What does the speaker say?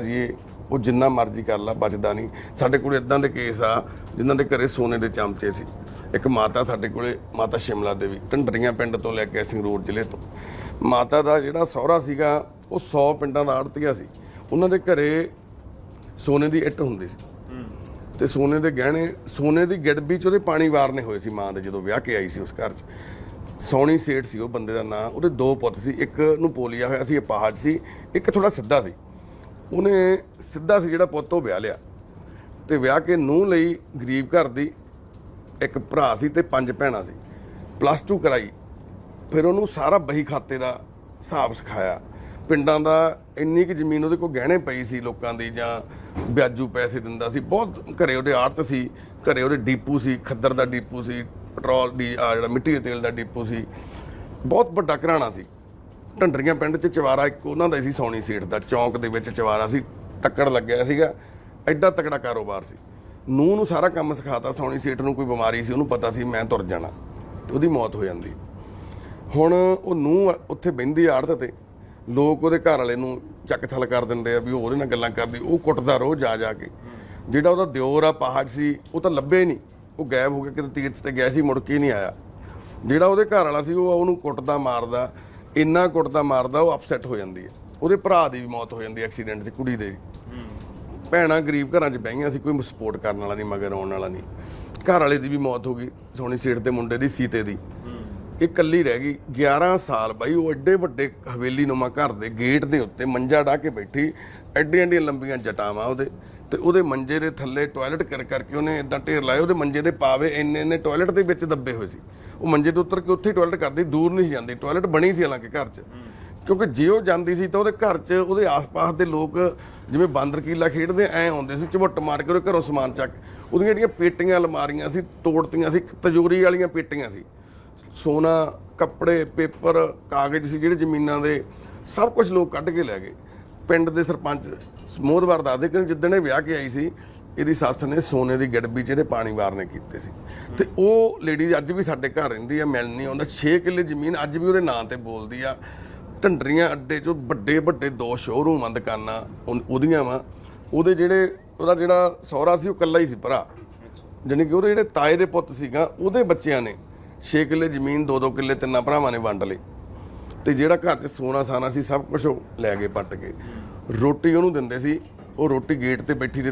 ਜੀ, ਉਹ ਜਿੰਨਾ ਮਰਜ਼ੀ ਕਰ ਲਾ, ਬਚਦਾ ਨਹੀਂ। ਸਾਡੇ ਕੋਲ ਇਦਾਂ ਦੇ ਕੇਸ ਆ, ਜਿਨ੍ਹਾਂ ਦੇ ਘਰੇ ਸੋਨੇ ਦੇ ਚਮਚੇ ਸੀ। ਇੱਕ ਮਾਤਾ ਸਾਡੇ ਕੋਲੇ, ਮਾਤਾ ਸ਼ਿਮਲਾ ਦੇਵੀ, ਢੰਡਰੀਆਂ ਪਿੰਡ ਤੋਂ ਲੈ ਕੇ ਸੰਗਰੂਰ ਜ਼ਿਲ੍ਹੇ ਤੋਂ। ਮਾਤਾ ਦਾ ਜਿਹੜਾ ਸਹੁਰਾ ਸੀਗਾ, ਉਹ 100 ਪਿੰਡਾਂ ਦਾ ਆੜਤੀਆ ਸੀ। ਉਹਨਾਂ ਦੇ ਘਰੇ ਸੋਨੇ ਦੀ ਇੱਟ ਹੁੰਦੀ ਸੀ। ਤੇ ਸੋਨੇ ਦੇ ਗਹਿਣੇ, ਸੋਨੇ ਦੀ ਗਿੜਬੀ ਚ ਉਹਦੇ ਪਾਣੀ ਵਾਰਨੇ ਹੋਏ ਸੀ ਮਾਂ ਦੇ, ਜਦੋਂ ਵਿਆਹ ਕੇ ਆਈ ਸੀ ਉਸ ਘਰ 'ਚ। ਸੋਹਣੀ ਸੇਠ ਸੀ ਉਹ, ਬੰਦੇ ਦਾ ਨਾਂ। ਉਹਦੇ ਦੋ ਪੁੱਤ ਸੀ। ਇੱਕ ਨੂੰ ਪੋਲੀਆ ਹੋਇਆ ਸੀ ਇਹ ਅਪਾਹਜ ਸੀ। ਇੱਕ ਥੋੜਾ ਸਿੱਧਾ ਸੀ। ਉਹਨੇ ਸਿੱਧਾ ਸੀ ਜਿਹੜਾ ਪੁੱਤ ਉਹ ਵਿਆਹ ਲਿਆ ਤੇ ਵਿਆਹ ਕੇ ਨੂੰਹ ਲਈ ਗਰੀਬ ਘਰ ਦੀ ਇੱਕ ਭਰਾ ਸੀ ਤੇ ਪੰਜ ਭੈਣਾਂ ਸੀ। ਪਲੱਸ 2 ਕਰਾਈ। ਫਿਰ ਉਹਨੂੰ ਸਾਰਾ ਬਹੀ ਖਾਤੇ ਦਾ ਹਿਸਾਬ ਸਿਖਾਇਆ। ਪਿੰਡਾਂ ਦਾ ਇੰਨੀ ਕਿ ਜ਼ਮੀਨ ਉਹਦੇ ਕੋਲ ਗਹਿਣੇ ਪਈ ਸੀ ਲੋਕਾਂ ਦੀ ਜਾਂ ਵਿਆਜੂ ਪੈਸੇ ਦਿੰਦਾ ਸੀ। ਬਹੁਤ ਘਰੇ ਉਹਦੇ ਆੜਤ ਸੀ, ਘਰੇ ਉਹਦੇ ਡੀਪੂ ਸੀ, ਖੱਦਰ ਦਾ ਡੀਪੂ ਸੀ, ਪੈਟਰੋਲ ਦੀ ਆ ਜਿਹੜਾ ਮਿੱਟੀ ਦੇ ਤੇਲ ਦਾ ਡੀਪੂ ਸੀ। ਬਹੁਤ ਵੱਡਾ ਘਰਾਣਾ ਸੀ। ਢੰਡਰੀਆਂ ਪਿੰਡ 'ਚ ਚਵਾਰਾ ਇੱਕ ਉਹਨਾਂ ਦਾ ਸੀ ਸੋਣੀ ਸੇਠ ਦਾ, ਚੌਂਕ ਦੇ ਵਿੱਚ ਚਵਾਰਾ ਸੀ, ਤੱਕੜ ਲੱਗਿਆ ਸੀਗਾ, ਐਡਾ ਤਕੜਾ ਕਾਰੋਬਾਰ ਸੀ। ਨੂੰਹ ਨੂੰ ਸਾਰਾ ਕੰਮ ਸਿਖਾਤਾ ਸੋਣੀ ਸੇਠ ਨੂੰ ਕੋਈ ਬਿਮਾਰੀ ਸੀ, ਉਹਨੂੰ ਪਤਾ ਸੀ ਮੈਂ ਤੁਰ ਜਾਣਾ, ਤੇ ਉਹਦੀ ਮੌਤ ਹੋ ਜਾਂਦੀ। ਹੁਣ ਉਹ ਨੂੰ ਉੱਥੇ ਬਹਿੰਦੀ ਆੜਤ ਤੇ, ਲੋਕ ਉਹਦੇ ਘਰ ਵਾਲੇ ਨੂੰ ਚੱਕ ਥਲ ਕਰ ਦਿੰਦੇ ਆ ਵੀ ਉਹ ਉਹਦੇ ਨਾਲ ਗੱਲਾਂ ਕਰਦੀ, ਉਹ ਕੁੱਟਦਾ ਰੋਜ਼ ਜਾ ਜਾ ਕੇ। ਜਿਹੜਾ ਉਹਦਾ ਦਿਓਰ ਆ ਪਹਾੜ ਸੀ, ਉਹ ਤਾਂ ਲੱਭੇ ਹੀ ਨਹੀਂ ਉਹ ਗਾਇਬ ਹੋ ਗਿਆ ਕਿਤੇ ਤੀਰਥ ਤੇ ਗਿਆ ਸੀ, ਮੁੜ ਕੇ ਨਹੀਂ ਆਇਆ। ਜਿਹੜਾ ਉਹਦੇ ਘਰ ਵਾਲਾ ਸੀ, ਉਹ ਉਹਨੂੰ ਕੁੱਟਦਾ, ਮਾਰਦਾ ਇੰਨਾ ਕੁੱਟਦਾ ਮਾਰਦਾ ਉਹ ਅਪਸੈਟ ਹੋ ਜਾਂਦੀ ਹੈ। ਉਹਦੇ ਭਰਾ ਦੀ ਵੀ ਮੌਤ ਹੋ ਜਾਂਦੀ ਹੈ ਐਕਸੀਡੈਂਟ 'ਚ ਕੁੜੀ ਦੇ ਵੀ। ਭੈਣਾਂ ਗਰੀਬ ਘਰਾਂ 'ਚ ਬਹਿਆਂ ਸੀ, ਕੋਈ ਸਪੋਰਟ ਕਰਨ ਵਾਲਾ ਨਹੀਂ, ਮਗਰ ਆਉਣ ਵਾਲਾ ਨਹੀਂ। ਘਰ ਵਾਲੇ ਦੀ ਵੀ ਮੌਤ ਹੋ ਗਈ, ਸੋਹਣੀ ਸੇਠ ਦੇ ਮੁੰਡੇ ਦੀ, ਸੀਤੇ ਦੀ। ਇਹ ਇਕੱਲੀ ਰਹਿ ਗਈ 11 ਸਾਲ ਬਾਈ, ਉਹ ਐਡੇ ਵੱਡੇ ਹਵੇਲੀ ਨੁਮਾ ਘਰ ਦੇ ਗੇਟ ਦੇ ਉੱਤੇ ਮੰਜਾ ਢਾ ਕੇ ਬੈਠੀ ਐਡੀਆਂ ਐਡੀਆਂ ਲੰਬੀਆਂ ਜਟਾਵਾਂ ਉਹਦੇ। ਤੇ ਉਹਦੇ ਮੰਜੇ ਦੇ ਥੱਲੇ ਟਾਇਲਟ ਕਰ ਕਰਕੇ ਉਹਨੇ ਇਦਾਂ ਢੇਰ ਲਾਏ ਉਹਦੇ ਮੰਜੇ ਦੇ ਪਾਵੇ ਇੰਨੇ ਇੰਨੇ ਟਾਇਲਟ ਦੇ ਵਿੱਚ ਦੱਬੇ ਹੋਏ ਸੀ। ਉਹ ਮੰਜੇ ਤੋਂ ਉੱਤਰ ਕੇ ਉੱਥੇ ਹੀ ਟਾਇਲਟ ਕਰਦੀ, ਦੂਰ ਨਹੀਂ ਸੀ ਜਾਂਦੀ ਟਾਇਲਟ ਬਣੀ ਸੀ ਹਾਲਾਂਕਿ ਘਰ 'ਚ। ਕਿਉਂਕਿ ਜੇ ਉਹ ਜਾਂਦੀ ਸੀ ਤਾਂ ਉਹਦੇ ਘਰ 'ਚ, ਉਹਦੇ ਆਸ-ਪਾਸ ਦੇ ਲੋਕ ਜਿਵੇਂ ਬਾਂਦਰ ਕੀਲਾ ਖੇਡਦੇ ਐ ਆਉਂਦੇ ਸੀ ਝਵੱਟ ਮਾਰ ਕੇ ਉਹਦੇ ਘਰੋਂ ਸਮਾਨ ਚੱਕ, ਉਹਦੀਆਂ ਜਿਹੜੀਆਂ ਪੇਟੀਆਂ ਅਲਮਾਰੀਆਂ ਸੀ, ਤੋੜਤੀਆਂ ਸੀ, ਤਜੋਰੀ ਵਾਲੀਆਂ ਪੇਟੀਆਂ ਸੀ। ਸੋਨਾ, ਕੱਪੜੇ, ਪੇਪਰ, ਕਾਗਜ਼ ਸੀ, ਜਿਹੜੇ ਜ਼ਮੀਨਾਂ ਦੇ, ਸਭ ਕੁਝ ਲੋਕ ਕੱਢ ਕੇ ਲੈ ਗਏ। ਪਿੰਡ ਦੇ ਸਰਪੰਚ ਮੋਹਦਵਾਰ ਦੱਸਦੇ ਕਿ ਜਿੱਦਣ ਇਹ ਵਿਆਹ ਕੇ ਆਈ ਸੀ, ਇਹਦੀ ਸੱਸ ਨੇ ਸੋਨੇ ਦੀ ਗੜਬੀ 'ਚ ਇਹਦੇ ਪਾਣੀ ਵਾਰਨੇ ਕੀਤੇ ਸੀ। ਤੇ ਉਹ ਲੇਡੀ ਅੱਜ ਵੀ ਸਾਡੇ ਘਰ ਰਹਿੰਦੀ ਆ, ਮਿਲਣ ਨਹੀਂ ਆਉਂਦਾ। 6 ਕਿੱਲੇ ਜ਼ਮੀਨ ਅੱਜ ਵੀ ਉਹਦੇ ਨਾਂ ਤੇ ਬੋਲਦੀ ਆ। ਢੰਡਰੀਆਂ ਅੱਡੇ 'ਚੋਂ ਵੱਡੇ ਵੱਡੇ ਦੋ ਸ਼ੋਰੂਮਾਂ ਦੁਕਾਨਾਂ ਉਨ- ਉਹਦੀਆਂ ਵਾ। ਉਹਦੇ ਜਿਹੜੇ, ਉਹਦਾ ਜਿਹੜਾ ਸਹੁਰਾ ਸੀ, ਉਹ ਇਕੱਲਾ ਹੀ ਸੀ ਭਰਾ। ਜਾਣੀ ਕਿ ਉਹਦੇ ਜਿਹੜੇ ਤਾਏ ਦੇ ਪੁੱਤ ਸੀਗਾ, ਉਹਦੇ ਬੱਚਿਆਂ ਨੇ 6 ਕਿੱਲੇ ਜ਼ਮੀਨ 2-2 ਕਿੱਲੇ ਤਿੰਨਾਂ ਭਰਾਵਾਂ ਨੇ ਵੰਡ ਲਈ ਤੇ ਜਿਹੜਾ ਘਰ 'ਚ ਸੋਨਾ ਸਾਨਾ ਸੀ, ਸਭ ਕੁਝ ਲੈ ਗਏ ਪੱਟ ਕੇ। ਰੋਟੀ ਉਹਨੂੰ ਦਿੰਦੇ ਸੀ, ਉਹ ਰੋਟੀ ਗੇਟ ਤੇ ਬੈਠੀ ਦੇ